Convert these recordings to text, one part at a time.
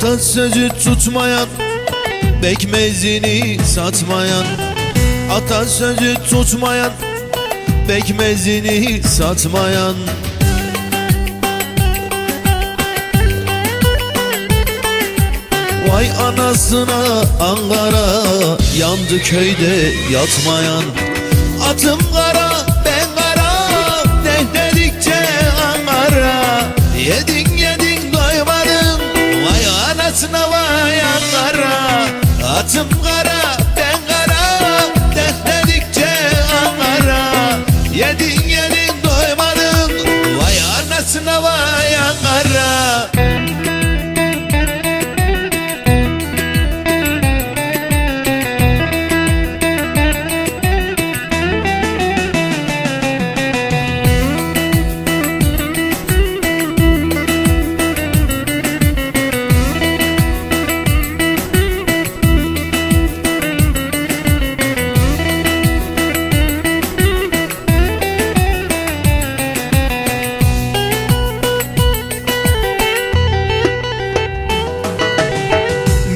Atasözü tutmayan Bekmezini satmayan. Atasözü tutmayan Bekmezini satmayan. Vay anasına Ankara Yandı köyde yatmayan. Atım kara vay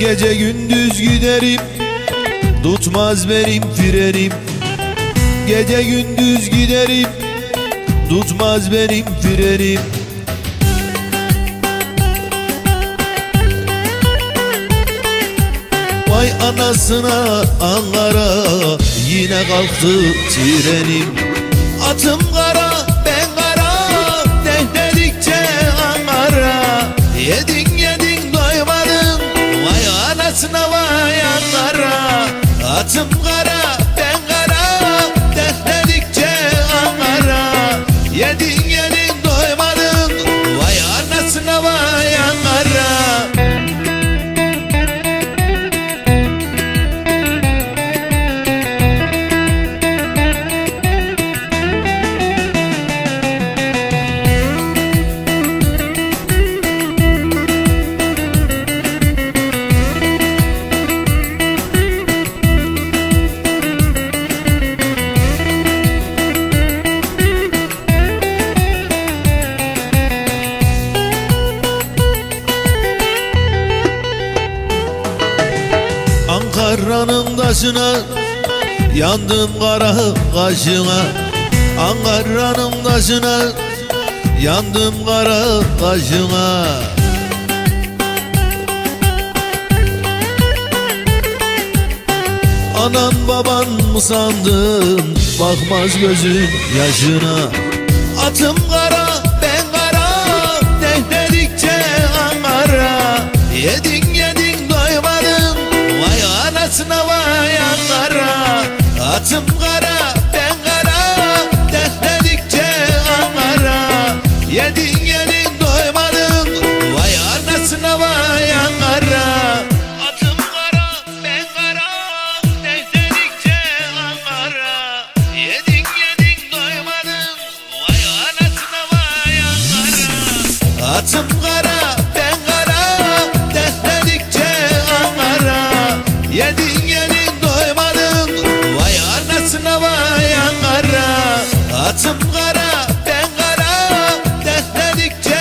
Gece gündüz giderim Tutmaz benim frenim Gece gündüz giderim Tutmaz benim frenim Vay anasına Ankara Yine kalktı trenim Atım kara Atım Ankara'nın taşına Yandım kara kaşına. Ankara'nın taşına Yandım kara kaşına. Anan baban mı sandın? Bakmaz gözün yaşına. Atım kara Atım kara ben kara Dehledikçe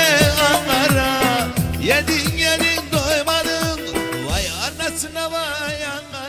Ankara Yedin yedin doymadın Vay anasına vay Ankara